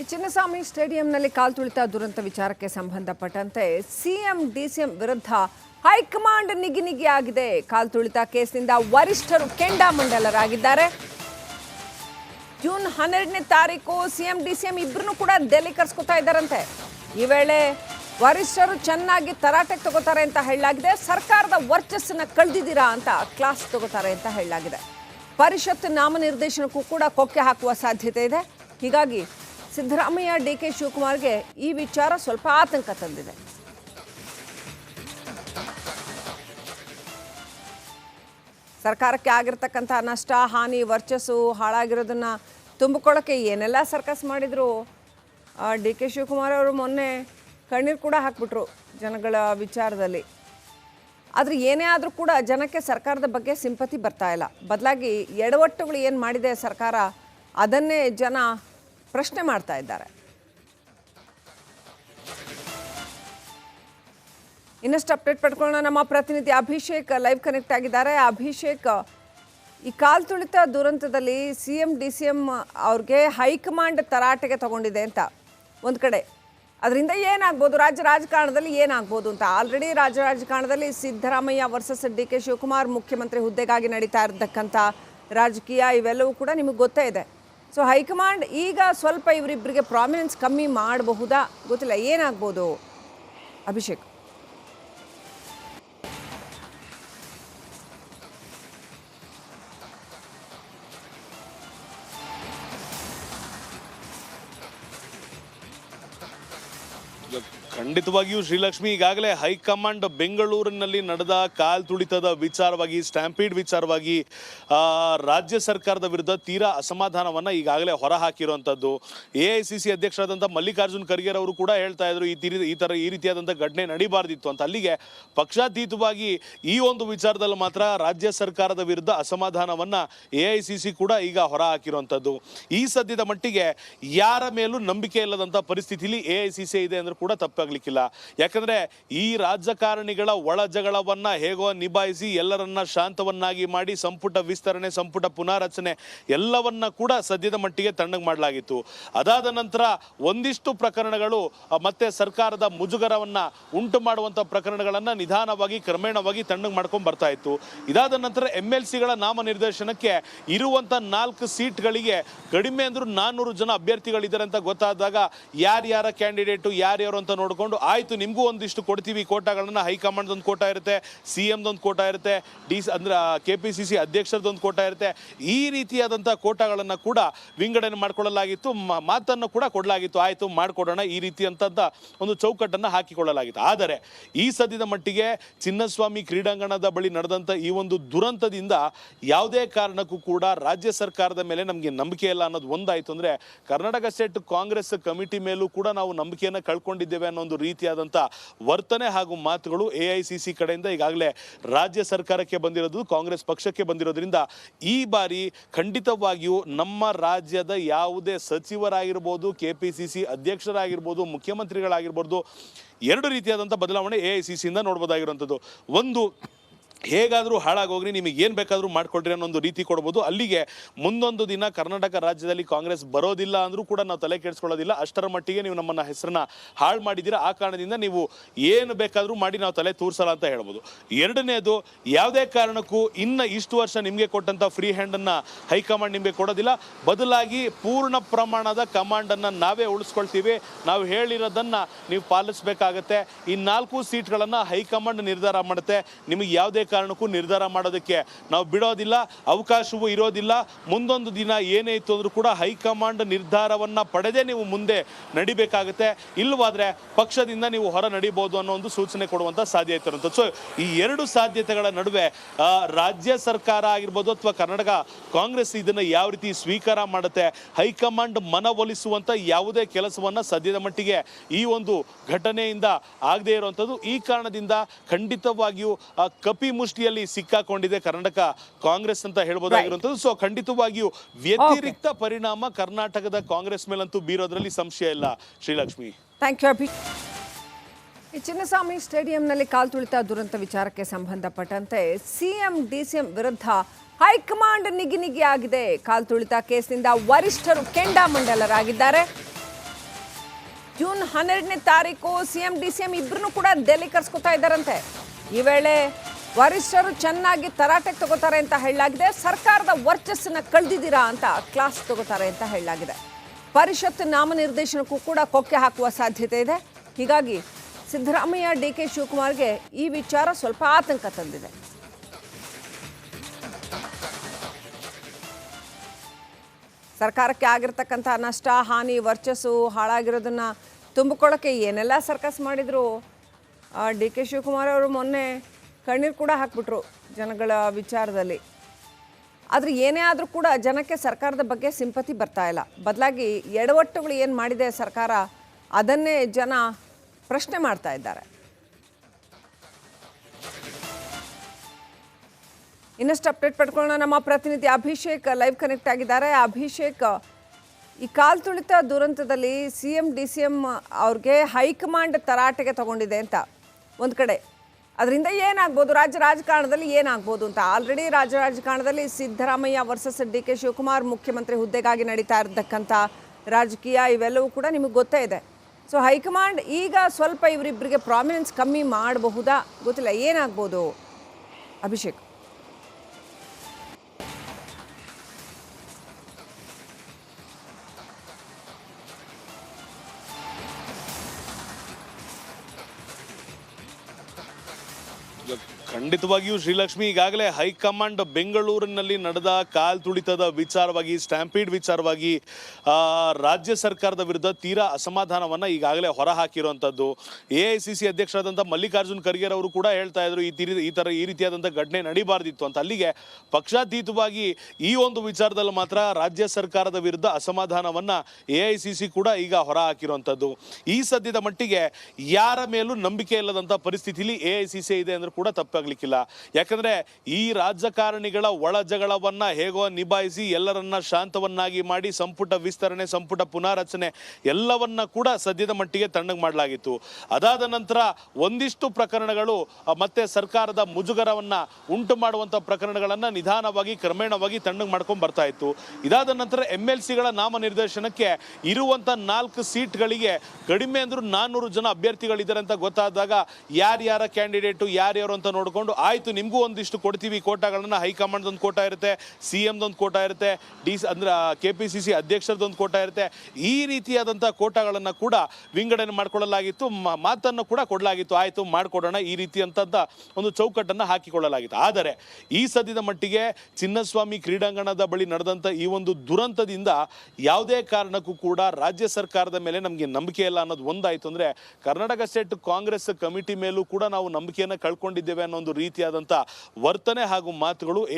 ಈ ಚಿನ್ನಸ್ವಾಮಿ ಸ್ಟೇಡಿಯಂನಲ್ಲಿ ಕಾಲ್ತುಳಿತ ದುರಂತ ವಿಚಾರಕ್ಕೆ ಸಂಬಂಧಪಟ್ಟಂತೆ ಸಿಎಂ, ಡಿಸಿಎಂ ವಿರುದ್ಧ ಹೈಕಮಾಂಡ್ ನಿಗಿ ನಿಗಿ ಆಗಿದೆ. ಕಾಲ್ತುಳಿತ ಕೇಸ್ನಿಂದ ವರಿಷ್ಠರು ಕೆಂಡಾಮಂಡಲರಾಗಿದ್ದಾರೆ. ಜೂನ್ ಹನ್ನೆರಡನೇ ತಾರೀಕು ಸಿಎಂ, ಡಿಸಿಎಂ ಇಬ್ಬರನ್ನು ಕೂಡ ದೆಹಲಿ ಕರ್ಸ್ಕೊತಾ ಇದ್ದಾರಂತೆ. ಈ ವೇಳೆ ವರಿಷ್ಠರು ಚೆನ್ನಾಗಿ ತರಾಟೆಗೆ ತಗೋತಾರೆ ಅಂತ ಹೇಳಲಾಗಿದೆ. ಸರ್ಕಾರದ ವರ್ಚಸ್ಸನ್ನ ಕಳೆದಿದ್ದೀರಾ ಅಂತ ಕ್ಲಾಸ್ ತಗೋತಾರೆ ಅಂತ ಹೇಳಲಾಗಿದೆ. ಪರಿಷತ್ ನಾಮನಿರ್ದೇಶನಕ್ಕೂ ಕೂಡ ಕೊಕ್ಕೆ ಹಾಕುವ ಸಾಧ್ಯತೆ ಇದೆ. ಹೀಗಾಗಿ ಸಿದ್ದರಾಮಯ್ಯ ಡಿ ಕೆ ಶಿವಕುಮಾರ್ಗೆ ಈ ವಿಚಾರ ಸ್ವಲ್ಪ ಆತಂಕ ತಂದಿದೆ. ಸರ್ಕಾರಕ್ಕೆ ಆಗಿರ್ತಕ್ಕಂಥ ನಷ್ಟ, ಹಾನಿ, ವರ್ಚಸ್ಸು ಹಾಳಾಗಿರೋದನ್ನು ತುಂಬಿಕೊಳ್ಳೋಕ್ಕೆ ಏನೆಲ್ಲ ಸರ್ಕಸ್ ಮಾಡಿದ್ರು? ಡಿ ಕೆ ಶಿವಕುಮಾರ್ ಅವರು ಮೊನ್ನೆ ಕಣ್ಣೀರು ಕೂಡ ಹಾಕ್ಬಿಟ್ರು ಜನಗಳ ವಿಚಾರದಲ್ಲಿ. ಆದರೆ ಏನೇ ಆದರೂ ಕೂಡ ಜನಕ್ಕೆ ಸರ್ಕಾರದ ಬಗ್ಗೆ ಸಿಂಪತಿ ಬರ್ತಾ ಇಲ್ಲ. ಬದಲಾಗಿ ಎಡವಟ್ಟುಗಳು ಏನು ಮಾಡಿದೆ ಸರ್ಕಾರ, ಅದನ್ನೇ ಜನ ಪ್ರಶ್ನೆ ಮಾಡ್ತಾ ಇದ್ದಾರೆ. ಇನ್ನಷ್ಟು ಅಪ್ಡೇಟ್ ಪಡ್ಕೊಳ್ಳೋಣ. ನಮ್ಮ ಪ್ರತಿನಿಧಿ ಅಭಿಷೇಕ್ ಲೈವ್ ಕನೆಕ್ಟ್ ಆಗಿದ್ದಾರೆ. ಅಭಿಷೇಕ್, ಈ ಕಾಲ್ ತುಳಿತ ದುರಂತದಲ್ಲಿ C M D C M ಅವ್ರಿಗೆ ಹೈಕಮಾಂಡ್ ತರಾಟೆಗೆ ತಗೊಂಡಿದೆ ಅಂತ ಒಂದು ಕಡೆ. ಅದರಿಂದ ಏನಾಗ್ಬೋದು? ರಾಜ್ಯ ರಾಜಕಾರಣದಲ್ಲಿ ಏನಾಗ್ಬೋದು ಅಂತ? ಆಲ್ರೆಡಿ ರಾಜ್ಯ ರಾಜಕಾರಣದಲ್ಲಿ Siddaramaiah versus D K Shivakumar ಮುಖ್ಯಮಂತ್ರಿ ಹುದ್ದೆಗಾಗಿ ನಡೀತಾ ಇರತಕ್ಕಂಥ ರಾಜಕೀಯ ಇವೆಲ್ಲವೂ ಕೂಡ ನಿಮಗೆ ಗೊತ್ತೇ ಇದೆ. ಸೊ ಹೈಕಮಾಂಡ್ ಈಗ ಸ್ವಲ್ಪ ಇವರಿಬ್ಬರಿಗೆ ಪ್ರಾಮಿನೆನ್ಸ್ ಕಮ್ಮಿ ಮಾಡಬಹುದಾ? ಗೊತ್ತಿಲ್ಲ ಏನಾಗ್ಬೋದು? ಅಭಿಷೇಕ್. ಖಂಡಿತವಾಗಿಯೂ ಶ್ರೀಲಕ್ಷ್ಮಿ ಈಗಾಗಲೇ ಹೈಕಮಾಂಡ್ ಬೆಂಗಳೂರಿನಲ್ಲಿ ನಡೆದ ಕಾಲ್ ತುಳಿತದ ವಿಚಾರವಾಗಿ, ಸ್ಟ್ಯಾಂಪೀಡ್ ವಿಚಾರವಾಗಿ ರಾಜ್ಯ ಸರ್ಕಾರದ ವಿರುದ್ಧ ತೀರಾ ಅಸಮಾಧಾನವನ್ನು ಈಗಾಗಲೇ ಹೊರಹಾಕಿರುವಂಥದ್ದು. ಎ ಐ ಸಿ ಸಿ ಅಧ್ಯಕ್ಷರಾದಂಥ ಮಲ್ಲಿಕಾರ್ಜುನ್ ಖರ್ಗೆ ಅವರು ಕೂಡ ಹೇಳ್ತಾ ಇದ್ರು, ಈ ತೀರಿ, ಈ ಥರ ಈ ರೀತಿಯಾದಂಥ ಘಟನೆ ನಡೀಬಾರ್ದಿತ್ತು ಅಂತ. ಅಲ್ಲಿಗೆ ಪಕ್ಷಾತೀತವಾಗಿ ಈ ಒಂದು ವಿಚಾರದಲ್ಲಿ ಮಾತ್ರ ರಾಜ್ಯ ಸರ್ಕಾರದ ವಿರುದ್ಧ ಅಸಮಾಧಾನವನ್ನು ಎ ಐ ಸಿ ಸಿ ಕೂಡ ಈಗ ಹೊರ ಹಾಕಿರುವಂಥದ್ದು ಈ ಸದ್ಯದ ಮಟ್ಟಿಗೆ ಯಾರ ಮೇಲೂ ನಂಬಿಕೆ ಇಲ್ಲದಂಥ ಪರಿಸ್ಥಿತಿಲಿ ಎ ಐ ಸಿ ಸಿ ಇದೆ ಅಂದ್ರೆ ಕೂಡ ತಪ್ಪಾಗ್ಲಿಕ್ಕಿಲ್ಲ. ಯಾಕಂದ್ರೆ ಈ ರಾಜಕಾರಣಿಗಳ ಒಳ ಜಗಳವನ್ನ ಹೇಗೋ ನಿಭಾಯಿಸಿ ಎಲ್ಲರನ್ನ ಶಾಂತವನ್ನಾಗಿ ಮಾಡಿ ಸಂಪುಟ ವಿಸ್ತರಣೆ, ಸಂಪುಟ ಪುನಾರಚನೆ ಎಲ್ಲವನ್ನ ಕೂಡ ಸದ್ಯದ ಮಟ್ಟಿಗೆ ತಣ್ಣಗೆ ಮಾಡಲಾಗಿತ್ತು. ಅದಾದ ನಂತರ ಒಂದಿಷ್ಟು ಪ್ರಕರಣಗಳು ಮತ್ತೆ ಸರ್ಕಾರದ ಮುಜುಗರವನ್ನ ಉಂಟು ಮಾಡುವಂತ ಪ್ರಕರಣಗಳನ್ನ ನಿಧಾನವಾಗಿ, ಕ್ರಮೇಣವಾಗಿ ತಣ್ಣಗೆ ಮಾಡ್ಕೊಂಡು ಬರ್ತಾ ಇತ್ತು. ಇದಾದ ನಂತರ ಎಂ ಎಲ್ ಸಿಗಳ ನಾಮನಿರ್ದೇಶನಕ್ಕೆ ಇರುವಂತ ನಾಲ್ಕು ಸೀಟ್ಗಳಿಗೆ ಕಡಿಮೆ ಅಂದ್ರೂ ನಾನ್ನೂರು ಜನ ಅಭ್ಯರ್ಥಿಗಳಿದ್ದಾರೆ ಅಂತ ಗೊತ್ತಾದಾಗ ಯಾರ್ಯಾರ ಕ್ಯಾಂಡಿಡೇಟು, ಯಾರ್ಯಾರು ಅಂತ ನೋಡಿಕೊಂಡು, ಆಯಿತು, ನಿಮಗೂ ಒಂದಿಷ್ಟು ಕೊಡ್ತೀವಿ. ಕೋಟಾಗಳನ್ನು ಹೈಕಮಾಂಡ್ ಒಂದು ಕೋಟಾ ಇರುತ್ತೆ ಸಿ ಎಮ್ದೊಂದು ಕೋಟಾ ಇರುತ್ತೆ, ಡಿ ಸಿ ಅಂದ್ರೆ ಕೆ ಪಿ ಸಿ ಸಿ ಅಧ್ಯಕ್ಷರದೊಂದು ಕೋಟಾ ಇರುತ್ತೆ. ಈ ರೀತಿಯಾದಂಥ ಕೋಟಾಗಳನ್ನು ಕೂಡ ವಿಂಗಡಣೆ ಮಾಡಿಕೊಳ್ಳಲಾಗಿತ್ತು. ಮಾತನ್ನು ಕೂಡ ಕೊಡಲಾಗಿತ್ತು. ಆಯಿತು, ಮಾಡಿಕೊಡೋಣ ಈ ರೀತಿಯಂಥದ್ದ ಒಂದು ಚೌಕಟ್ಟನ್ನು ಹಾಕಿಕೊಳ್ಳಲಾಗಿತ್ತು. ಆದರೆ, ಈ ಸದ್ಯದ ಮಟ್ಟಿಗೆ ಚಿನ್ನಸ್ವಾಮಿ ಕ್ರೀಡಾಂಗಣದ ಬಳಿ ನಡೆದಂಥ ಈ ಒಂದು ದುರಂತದಿಂದ ಯಾವುದೇ ಕಾರಣಕ್ಕೂ ಕೂಡ ರಾಜ್ಯ ಸರ್ಕಾರದ ಮೇಲೆ ನಮಗೆ ನಂಬಿಕೆ ಇಲ್ಲ ಅನ್ನೋದು ಒಂದಾಯ್ತು. ಅಂದ್ರೆ, ಕರ್ನಾಟಕ ಸ್ಟೇಟ್ ಕಾಂಗ್ರೆಸ್ ಕಮಿಟಿ ಮೇಲೂ ಕೂಡ ನಾವು ನಂಬಿಕೆಯನ್ನು ಕಳ್ಕೊಂಡಿದ್ದೇವೆ ಅನ್ನೋ ಒಂದು ರೀತಿಯಾದಂಥ ವರ್ತನೆ ಹಾಗೂ ಮಾತುಗಳು ಎ ಕಡೆಯಿಂದ ಈಗಾಗಲೇ ರಾಜ್ಯ ಸರ್ಕಾರಕ್ಕೆ ಬಂದಿರೋದು, ಕಾಂಗ್ರೆಸ್ ಪಕ್ಷಕ್ಕೆ ಬಂದಿರೋದ್ರಿಂದ ಈ ಬಾರಿ ಖಂಡಿತವಾಗಿಯೂ ನಮ್ಮ ರಾಜ್ಯದ ಯಾವುದೇ ಸಚಿವರಾಗಿರ್ಬೋದು, ಕೆ ಪಿ ಸಿ ಸಿ ಅಧ್ಯಕ್ಷರಾಗಿರ್ಬೋದು, ಮುಖ್ಯಮಂತ್ರಿಗಳಾಗಿರ್ಬೋದು, ಎರಡು ರೀತಿಯಾದಂಥ ಬದಲಾವಣೆ ಎ ಐ ಸಿ ಸಿಯಿಂದ ನೋಡ್ಬೋದಾಗಿರುವಂಥದ್ದು. ಒಂದು ಹೇಗಾದರೂ ಹಾಳಾಗೋಗ್ರಿ, ನಿಮಗೆ ಏನು ಬೇಕಾದರೂ ಮಾಡಿಕೊಡ್ರಿ ಅನ್ನೋ ಒಂದು ರೀತಿ ಕೊಡ್ಬೋದು. ಅಲ್ಲಿಗೆ ಮುಂದೊಂದು ದಿನ ಕರ್ನಾಟಕ ರಾಜ್ಯದಲ್ಲಿ ಕಾಂಗ್ರೆಸ್ ಬರೋದಿಲ್ಲ ಅಂದರೂ ಕೂಡ ನಾವು ತಲೆ ಕೆಡಿಸ್ಕೊಳ್ಳೋದಿಲ್ಲ. ಅಷ್ಟರ ಮಟ್ಟಿಗೆ ನೀವು ನಮ್ಮನ್ನ ಹೆಸರನ್ನ ಹಾಳು ಮಾಡಿದ್ದೀರಾ. ಆ ಕಾರಣದಿಂದ ನೀವು ಏನು ಬೇಕಾದರೂ ಮಾಡಿ ನಾವು ತಲೆ ತೋರಿಸಲ್ಲ ಅಂತ ಹೇಳ್ಬೋದು. ಎರಡನೇದು, ಯಾವುದೇ ಕಾರಣಕ್ಕೂ ಇನ್ನು ಇಷ್ಟು ವರ್ಷ ನಿಮಗೆ ಕೊಟ್ಟಂಥ ಫ್ರೀ ಹ್ಯಾಂಡನ್ನು ಹೈಕಮಾಂಡ್ ನಿಮಗೆ ಕೊಡೋದಿಲ್ಲ. ಬದಲಾಗಿ ಪೂರ್ಣ ಪ್ರಮಾಣದ ಕಮಾಂಡನ್ನು ನಾವೇ ಉಳಿಸ್ಕೊಳ್ತೀವಿ. ನಾವು ಹೇಳಿರೋದನ್ನು ನೀವು ಪಾಲಿಸಬೇಕಾಗತ್ತೆ. ಈ ನಾಲ್ಕು ಸೀಟ್ಗಳನ್ನು ಹೈಕಮಾಂಡ್ ನಿರ್ಧಾರ ಮಾಡುತ್ತೆ. ನಿಮಗೆ ಯಾವುದೇ ಕಾರಣಕ್ಕೂ ನಿರ್ಧಾರ ಮಾಡೋದಕ್ಕೆ ನಾವು ಬಿಡೋದಿಲ್ಲ, ಅವಕಾಶವೂ ಇರೋದಿಲ್ಲ. ಮುಂದೊಂದು ದಿನ ಏನೇ ಇತ್ತು ಅಂದ್ರೂ ಕೂಡ ಹೈಕಮಾಂಡ್ ನಿರ್ಧಾರವನ್ನ ಪಡೆದೇ ನೀವು ಮುಂದೆ ನಡಿಬೇಕಾಗುತ್ತೆ. ಇಲ್ಲವಾದ್ರೆ ಪಕ್ಷದಿಂದ ನೀವು ಹೊರ ನಡಿಬೋದು ಅನ್ನೋ ಒಂದು ಸೂಚನೆ ಕೊಡುವಂತ ಸಾಧ್ಯತೆ ಇರುವಂಥದ್ದು ಸೊ ಈ ಎರಡು ಸಾಧ್ಯತೆಗಳ ನಡುವೆ ರಾಜ್ಯ ಸರ್ಕಾರ ಆಗಿರ್ಬೋದು ಅಥವಾ ಕರ್ನಾಟಕ ಕಾಂಗ್ರೆಸ್ ಇದನ್ನ ಯಾವ ರೀತಿ ಸ್ವೀಕಾರ ಮಾಡುತ್ತೆ, ಹೈಕಮಾಂಡ್ ಮನವೊಲಿಸುವಂತ ಯಾವುದೇ ಕೆಲಸವನ್ನ ಸದ್ಯದ ಮಟ್ಟಿಗೆ ಈ ಒಂದು ಘಟನೆಯಿಂದ ಆಗದೇ ಇರುವಂಥದ್ದು ಈ ಕಾರಣದಿಂದ ಖಂಡಿತವಾಗಿಯೂ ಕಪಿ ಮುಷ್ಟಿಯಲ್ಲಿ ಸಿಕ್ಕಾಕೊಂಡಿದೆ ಕರ್ನಾಟಕ ಕಾಂಗ್ರೆಸ್ ಅಂತ ಹೇಳ್ಬೋದಾಗಿರುವಂತದ್ದು ಸೊ ಖಂಡಿತವಾಗಿಯೂ ವ್ಯತಿರಿಕ್ತ ಪರಿಣಾಮ ಕರ್ನಾಟಕದ ಕಾಂಗ್ರೆಸ್ ಮೇಲಂತೂ ಬೀರೋದ್ರಲ್ಲಿ ಸಂಶಯ ಇಲ್ಲ. ಶ್ರೀಲಕ್ಷ್ಮಿ. ಥ್ಯಾಂಕ್ ಯು ಅಭಿ ಈ ಚಿನ್ನಸ್ವಾಮಿ ಸ್ಟೇಡಿಯಂನಲ್ಲಿ ಕಾಲ್ತುಳಿತ ದುರಂತ ವಿಚಾರಕ್ಕೆ ಸಂಬಂಧಪಟ್ಟಂತೆ ಸಿಎಂ ಡಿಸಿಎಂ ವಿರುದ್ಧ ಹೈಕಮಾಂಡ್ ನಿಗಿ ನಿಗಿ ಆಗಿದೆ. ಕಾಲ್ತುಳಿತ ಕೇಸ್ನಿಂದ ವರಿಷ್ಠರು ಕೆಂಡಾಮಂಡಲರಾಗಿದ್ದಾರೆ ಜೂನ್ ಹನ್ನೆರಡನೇ ತಾರೀಕು ಸಿಎಂ ಡಿಸಿಎಂ ಇಬ್ಬರನ್ನು ಕೂಡ ಡೆಲ್ಲಿ ಕರ್ಸ್ಕೊತಾ ಇದ್ದಾರಂತೆ. ಈ ವೇಳೆ ವರಿಷ್ಠರು ಚೆನ್ನಾಗಿ ತರಾಟೆಗೆ ತಗೋತಾರೆ ಅಂತ ಹೇಳಲಾಗಿದೆ. ಸರ್ಕಾರದ ವರ್ಚಸ್ಸನ್ನು ಕಳೆದಿದ್ದೀರಾ ಅಂತ ಕ್ಲಾಸ್ ತಗೋತಾರೆ ಅಂತ ಹೇಳಲಾಗಿದೆ. ಪರಿಷತ್ ನಾಮನಿರ್ದೇಶನಕ್ಕೂ ಕೂಡ ಕೊಕ್ಕೆ ಹಾಕುವ ಸಾಧ್ಯತೆ ಇದೆ. ಹೀಗಾಗಿ ಸಿದ್ದರಾಮಯ್ಯ, ಡಿ ಕೆ ಶಿವಕುಮಾರ್ಗೆ ಈ ವಿಚಾರ ಸ್ವಲ್ಪ ಆತಂಕ ತಂದಿದೆ. ಸರ್ಕಾರಕ್ಕೆ ಆಗಿರ್ತಕ್ಕಂಥ ನಷ್ಟ, ಹಾನಿ, ವರ್ಚಸ್ಸು ಹಾಳಾಗಿರೋದನ್ನ ತುಂಬಿಕೊಳ್ಳೋಕ್ಕೆ ಏನೆಲ್ಲ ಸರ್ಕಸ್ ಮಾಡಿದ್ರು? ಡಿ ಕೆ ಶಿವಕುಮಾರ್ ಅವರು ಮೊನ್ನೆ ಕಣ್ಣೀರು ಕೂಡ ಹಾಕ್ಬಿಟ್ರು ಜನಗಳ ವಿಚಾರದಲ್ಲಿ. ಆದರೆ ಏನೇ ಆದರೂ ಕೂಡ ಜನಕ್ಕೆ ಸರ್ಕಾರದ ಬಗ್ಗೆ ಸಿಂಪತಿ ಬರ್ತಾ ಇಲ್ಲ. ಬದಲಾಗಿ ಎಡವಟ್ಟುಗಳು ಏನು ಮಾಡಿದೆ ಸರ್ಕಾರ, ಅದನ್ನೇ ಜನ ಪ್ರಶ್ನೆ ಮಾಡ್ತಾ ಇದ್ದಾರೆ. ಇನ್ನಷ್ಟು ಅಪ್ಡೇಟ್ ಪಡ್ಕೊಳ್ಳೋಣ. ನಮ್ಮ ಪ್ರತಿನಿಧಿ ಅಭಿಷೇಕ್ ಲೈವ್ ಕನೆಕ್ಟ್ ಆಗಿದ್ದಾರೆ. ಅಭಿಷೇಕ್, ಈ ಕಾಲ್ ತುಳಿತ ದುರಂತದಲ್ಲಿ C M D C M ಅವ್ರಿಗೆ ಹೈಕಮಾಂಡ್ ತರಾಟೆಗೆ ತಗೊಂಡಿದೆ ಅಂತ. ಒಂದು ಕಡೆ ಅದರಿಂದ ಏನಾಗ್ಬೋದು? ರಾಜ್ಯ ರಾಜಕಾರಣದಲ್ಲಿ ಏನಾಗ್ಬೋದು ಅಂತ? ಆಲ್ರೆಡಿ ರಾಜ್ಯ ರಾಜಕಾರಣದಲ್ಲಿ Siddaramaiah versus D K Shivakumar ಮುಖ್ಯಮಂತ್ರಿ ಹುದ್ದೆಗಾಗಿ ನಡೀತಾ ಇರತಕ್ಕಂಥ ರಾಜಕೀಯ ಇವೆಲ್ಲವೂ ಕೂಡ ನಿಮಗೆ ಗೊತ್ತೇ ಇದೆ. ಸೊ ಹೈಕಮಾಂಡ್ ಈಗ ಸ್ವಲ್ಪ ಇವರಿಬ್ಬರಿಗೆ ಪ್ರಾಮಿನೆನ್ಸ್ ಕಮ್ಮಿ ಮಾಡಬಹುದಾ? ಗೊತ್ತಿಲ್ಲ. ಏನಾಗ್ಬೋದು? ಅಭಿಷೇಕ್. ಖಂಡಿತವಾಗಿಯೂ ಶ್ರೀಲಕ್ಷ್ಮಿ ಈಗಾಗಲೇ ಹೈಕಮಾಂಡ್ ಬೆಂಗಳೂರಿನಲ್ಲಿ ನಡೆದ ಕಾಲ್ ತುಳಿತದ ವಿಚಾರವಾಗಿ, ಸ್ಟ್ಯಾಂಪೀಡ್ ವಿಚಾರವಾಗಿ ರಾಜ್ಯ ಸರ್ಕಾರದ ವಿರುದ್ಧ ತೀರಾ ಅಸಮಾಧಾನವನ್ನು ಈಗಾಗಲೇ ಹೊರಹಾಕಿರುವಂಥದ್ದು. ಎ ಐ ಸಿ ಸಿ ಅಧ್ಯಕ್ಷರಾದಂಥ ಮಲ್ಲಿಕಾರ್ಜುನ್ ಖರ್ಗೆ ಅವರು ಕೂಡ ಹೇಳ್ತಾ ಇದ್ರು, ಈ ಈ ಥರ ಈ ರೀತಿಯಾದಂಥ ಘಟನೆ ನಡೀಬಾರ್ದಿತ್ತು ಅಂತ. ಅಲ್ಲಿಗೆ ಪಕ್ಷಾತೀತವಾಗಿ ಈ ಒಂದು ವಿಚಾರದಲ್ಲಿ ಮಾತ್ರ ರಾಜ್ಯ ಸರ್ಕಾರದ ವಿರುದ್ಧ ಅಸಮಾಧಾನವನ್ನು ಎ ಐ ಸಿ ಸಿ ಕೂಡ ಈಗ ಹೊರ ಹಾಕಿರುವಂಥದ್ದು ಈ ಸದ್ಯದ ಮಟ್ಟಿಗೆ ಯಾರ ಮೇಲೂ ನಂಬಿಕೆ ಇಲ್ಲದಂಥ ಪರಿಸ್ಥಿತಿಲಿ ಎ ಐ ಸಿ ಸಿ ಇದೆ ಅಂದರೂ ಕೂಡ ತಪ್ಪಾಗ್ಲಿಕ್ಕಿಲ್ಲ ಯಾಕಂದ್ರೆ ಈ ರಾಜಕಾರಣಿಗಳ ಒಳ ಜಗಳವನ್ನ ಹೇಗೋ ನಿಭಾಯಿಸಿ ಎಲ್ಲರನ್ನ ಶಾಂತವನ್ನಾಗಿ ಮಾಡಿ ಸಂಪುಟ ವಿಸ್ತರಣೆ, ಸಂಪುಟ ಪುನಾರಚನೆ ಎಲ್ಲವನ್ನ ಕೂಡ ಸದ್ಯದ ಮಟ್ಟಿಗೆ ತಣ್ಣಗೆ ಮಾಡಲಾಗಿತ್ತು. ಅದಾದ ನಂತರ ಒಂದಿಷ್ಟು ಪ್ರಕರಣಗಳು ಮತ್ತೆ ಸರ್ಕಾರದ ಮುಜುಗರವನ್ನ ಉಂಟು ಮಾಡುವಂತ ಪ್ರಕರಣಗಳನ್ನ ನಿಧಾನವಾಗಿ, ಕ್ರಮೇಣವಾಗಿ ತಣ್ಣಗೆ ಮಾಡ್ಕೊಂಡು ಬರ್ತಾ ಇತ್ತು. ಇದಾದ ನಂತರ ಎಂ ಎಲ್ ಸಿಗಳ ನಾಮನಿರ್ದೇಶನಕ್ಕೆ ಇರುವಂತ ನಾಲ್ಕು ಸೀಟ್ಗಳಿಗೆ ಕಡಿಮೆ ಅಂದ್ರೂ ನಾನ್ನೂರು ಜನ ಅಭ್ಯರ್ಥಿಗಳಿದ್ದಾರೆ ಅಂತ ಗೊತ್ತಾದಾಗ ಯಾರ್ಯಾರ ಕ್ಯಾಂಡಿಡೇಟು, ಯಾರ್ಯಾರು ಅಂತ ನೋಡಿಕೊಂಡು ಆಯ್ತು, ನಿಮಗೂ ಒಂದಿಷ್ಟು ಕೊಡ್ತೀವಿ. ಕೋಟಾಗಳನ್ನ ಹೈಕಮಾಂಡ್ ಒಂದು ಕೋಟಾ ಇರುತ್ತೆ ಸಿ ಎಮ್ದೊಂದು ಕೋಟಾ ಇರುತ್ತೆ, ಡಿ ಅಂದ್ರೆ ಕೆ ಪಿ ಸಿ ಸಿ ಅಧ್ಯಕ್ಷರದೊಂದು ಕೋಟಾ ಇರುತ್ತೆ. ಈ ರೀತಿಯಾದಂಥ ಕೋಟಾಗಳನ್ನು ಕೂಡ ವಿಂಗಡಣೆ ಮಾಡಿಕೊಳ್ಳಲಾಗಿತ್ತು. ಮಾತನ್ನು ಕೂಡ ಕೊಡಲಾಗಿತ್ತು. ಆಯಿತು, ಮಾಡಿಕೊಡೋಣ, ಈ ರೀತಿಯಂಥದ್ದ ಒಂದು ಚೌಕಟ್ಟನ್ನು ಹಾಕಿಕೊಳ್ಳಲಾಗಿತ್ತು. ಆದರೆ, ಈ ಸದ್ಯದ ಮಟ್ಟಿಗೆ ಚಿನ್ನಸ್ವಾಮಿ ಕ್ರೀಡಾಂಗಣದ ಬಳಿ ನಡೆದಂಥ ಈ ಒಂದು ದುರಂತದಿಂದ ಯಾವುದೇ ಕಾರಣಕ್ಕೂ ಕೂಡ ರಾಜ್ಯ ಸರ್ಕಾರದ ಮೇಲೆ ನಮಗೆ ನಂಬಿಕೆ ಇಲ್ಲ ಅನ್ನೋದು ಒಂದಾಯಿತು. ಅಂದರೆ, ಕರ್ನಾಟಕ ಸ್ಟೇಟ್ ಕಾಂಗ್ರೆಸ್ ಕಮಿಟಿ ಮೇಲೂ ಕೂಡ ನಾವು ನಂಬಿಕೆಯನ್ನು ಕಳ್ಕೊಂಡಿದ್ದೇವೆ ಅನ್ನೋ ಒಂದು ರೀತಿಯಾದಂಥ ವರ್ತನೆ ಹಾಗೂ ಮಾತುಗಳು ಎ